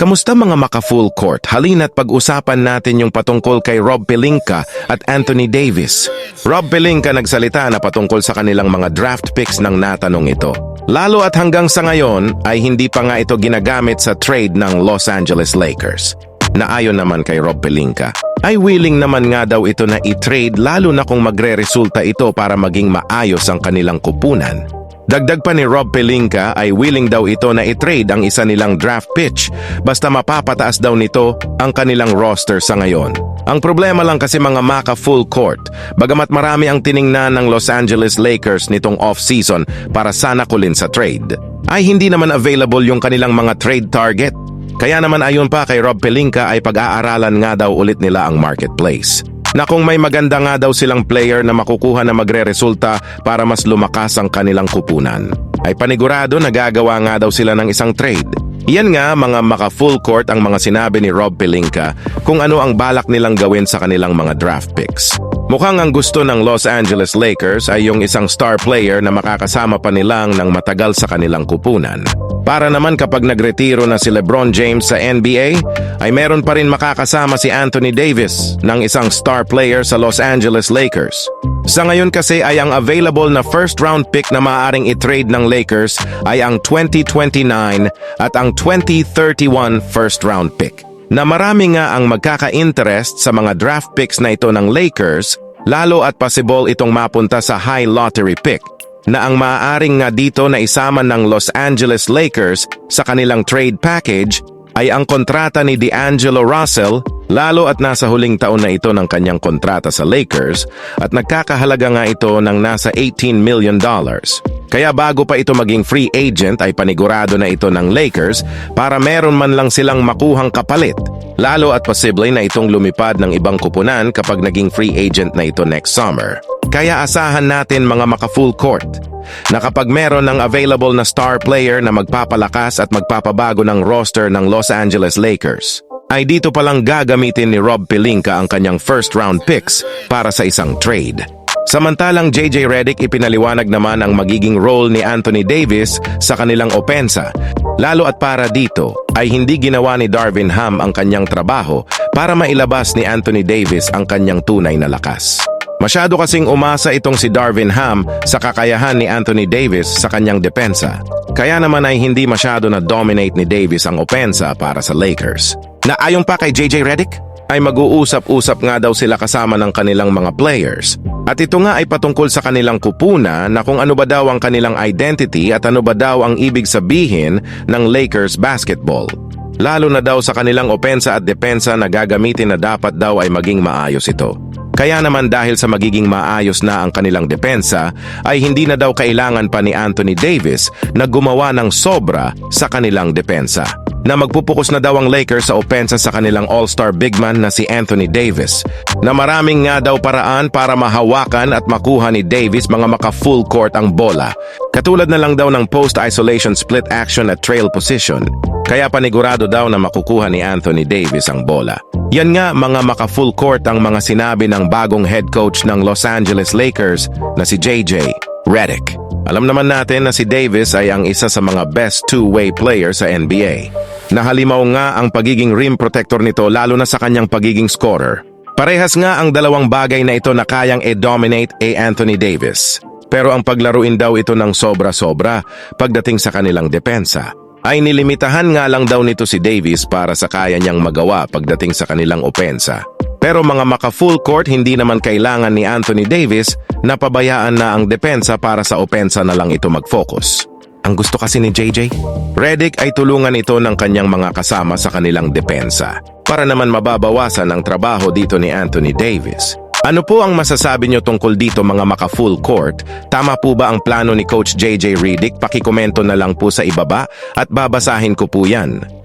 Kamusta mga maka-full court? Halina't pag-usapan natin yung patungkol kay Rob Pelinka at Anthony Davis. Rob Pelinka nagsalita na patungkol sa kanilang mga draft picks ng natanong ito. Lalo at hanggang sa ngayon ay hindi pa nga ito ginagamit sa trade ng Los Angeles Lakers. Na ayon naman kay Rob Pelinka, ay willing naman nga daw ito na i-trade lalo na kung magre-resulta ito para maging maayos ang kanilang kupunan. Dagdag pa ni Rob Pelinka ay willing daw ito na i-trade ang isa nilang draft pitch basta mapapataas daw nito ang kanilang roster sa ngayon. Ang problema lang kasi mga maka full court, bagamat marami ang tiningnan ng Los Angeles Lakers nitong off-season para sana kulin sa trade, ay hindi naman available yung kanilang mga trade target. Kaya naman ayon pa kay Rob Pelinka ay pag-aaralan nga daw ulit nila ang marketplace na kung may maganda nga daw silang player na makukuha na magre-resulta para mas lumakas ang kanilang kupunan, ay panigurado na gagawa nga daw sila ng isang trade. Iyan nga mga maka-full court ang mga sinabi ni Rob Pelinka kung ano ang balak nilang gawin sa kanilang mga draft picks. Mukhang ang gusto ng Los Angeles Lakers ay yung isang star player na makakasama pa nilang ng matagal sa kanilang kupunan. Para naman kapag nagretiro na si LeBron James sa NBA, ay meron pa rin makakasama si Anthony Davis ng isang star player sa Los Angeles Lakers. Sa ngayon kasi ay ang available na first round pick na maaaring i-trade ng Lakers ay ang 2029 at ang 2031 first round pick. Na marami nga ang magkaka-interest sa mga draft picks na ito ng Lakers, lalo at possible itong mapunta sa high lottery pick na ang maaaring nga dito na isama ng Los Angeles Lakers sa kanilang trade package ay ang kontrata ni D'Angelo Russell lalo at nasa huling taon na ito ng kanyang kontrata sa Lakers at nagkakahalaga nga ito ng nasa 18 million dollars. Kaya bago pa ito maging free agent ay panigurado na ito ng Lakers para meron man lang silang makuhang kapalit. Lalo at posible na itong lumipad ng ibang kupunan kapag naging free agent na ito next summer. Kaya asahan natin mga maka-full court na kapag meron ng available na star player na magpapalakas at magpapabago ng roster ng Los Angeles Lakers, ay dito palang gagamitin ni Rob Pelinka ang kanyang first round picks para sa isang trade. Samantalang JJ Redick ipinaliwanag naman ang magiging role ni Anthony Davis sa kanilang opensa. Lalo at para dito ay hindi ginawa ni Darvin Ham ang kanyang trabaho para mailabas ni Anthony Davis ang kanyang tunay na lakas. Masyado kasing umasa itong si Darvin Ham sa kakayahan ni Anthony Davis sa kanyang depensa. Kaya naman ay hindi masyado na dominate ni Davis ang opensa para sa Lakers. Na ayon pa kay JJ Redick, ay mag-uusap-usap nga daw sila kasama ng kanilang mga players. At ito nga ay patungkol sa kanilang kupuna na kung ano ba daw ang kanilang identity at ano ba daw ang ibig sabihin ng Lakers basketball. Lalo na daw sa kanilang opensa at depensa na gagamitin na dapat daw ay maging maayos ito. Kaya naman dahil sa magiging maayos na ang kanilang depensa, ay hindi na daw kailangan pa ni Anthony Davis na gumawa ng sobra sa kanilang depensa. Na magpupukus na daw ang Lakers sa opensa sa kanilang all-star big man na si Anthony Davis. Na maraming nga daw paraan para mahawakan at makuha ni Davis mga maka-full court ang bola. Katulad na lang daw ng post-isolation split action at trail position. Kaya panigurado daw na makukuha ni Anthony Davis ang bola. Yan nga mga maka-full court ang mga sinabi ng bagong head coach ng Los Angeles Lakers na si JJ Redick. Alam naman natin na si Davis ay ang isa sa mga best two-way player sa NBA. Nahalimaw nga ang pagiging rim protector nito lalo na sa kanyang pagiging scorer. Parehas nga ang dalawang bagay na ito na kayang e-dominate a Anthony Davis. Pero ang paglaruin daw ito ng sobra-sobra pagdating sa kanilang depensa ay nilimitahan nga lang daw nito si Davis para sa kaya niyang magawa pagdating sa kanilang opensa. Pero mga maka-full court hindi naman kailangan ni Anthony Davis na pabayaan na ang depensa para sa opensa na lang ito mag-focus. Ang gusto kasi ni JJ, Redick ay tulungan ito ng kanyang mga kasama sa kanilang depensa para naman mababawasan ang trabaho dito ni Anthony Davis. Ano po ang masasabi nyo tungkol dito mga maka-full court? Tama po ba ang plano ni Coach JJ Redick? Pakikomento na lang po sa ibaba at babasahin ko po yan.